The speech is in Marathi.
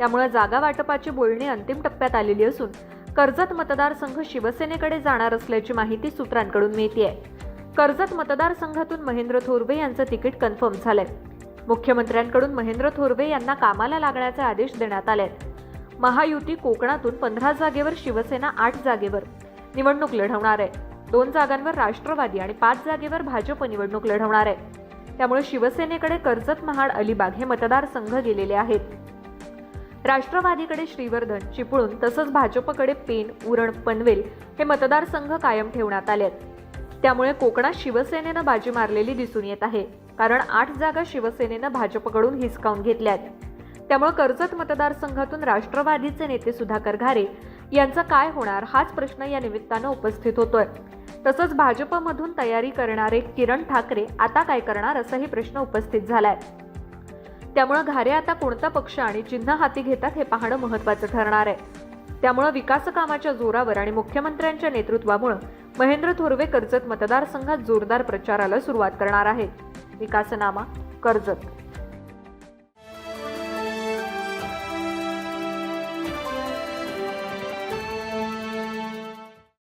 त्यामुळे जागा वाटपाची बोलणी अंतिम टप्प्यात आलेली असून कर्जत मतदारसंघ शिवसेनेकडे जाणार असल्याची माहिती सूत्रांकडून मिळते कर्जत मतदारसंघातून महेंद्र थोरवे यांचं तिकीट कन्फर्म झालंय. मुख्यमंत्र्यांकडून महेंद्र थोरवे यांना कामाला लागण्याचे आदेश देण्यात आले महायुती कोकणातून पंधरा जागेवर शिवसेना आठ जागेवर निवडणूक लढवणार आहे. दोन जागांवर राष्ट्रवादी आणि पाच जागेवर भाजप निवडणूक लढवणार आहे. त्यामुळे शिवसेनेकडे कर्जत महाड अलिबाग हे मतदारसंघ गेलेले आहेत. राष्ट्रवादीकडे श्रीवर्धन चिपळूण तसंच भाजपकडे पेन उरण पनवेल हे मतदारसंघ कायम ठेवण्यात आले आहेत. त्यामुळे कोकणात शिवसेनेनं बाजी मारलेली दिसून येत आहे कारण आठ जागा शिवसेनेनं भाजपकडून हिसकावून घेतल्या आहेत. त्यामुळे कर्जत मतदारसंघातून राष्ट्रवादीचे नेते सुधाकर घारे यांचा काय होणार हाच प्रश्न या निमित्तानं उपस्थित होतोय. तसंच भाजपमधून तयारी करणारे किरण ठाकरे आता काय करणार असाही प्रश्न उपस्थित झालाय. त्यामुळे घारे आता कोणता पक्ष आणि चिन्ह हाती घेतात हे पाहणं महत्त्वाचं ठरणार आहे. त्यामुळं विकासकामाच्या जोरावर आणि मुख्यमंत्र्यांच्या नेतृत्वामुळं महेंद्र थोरवे कर्जत मतदारसंघात जोरदार प्रचाराला सुरुवात करणार आहेत. विकासनामा कर्जत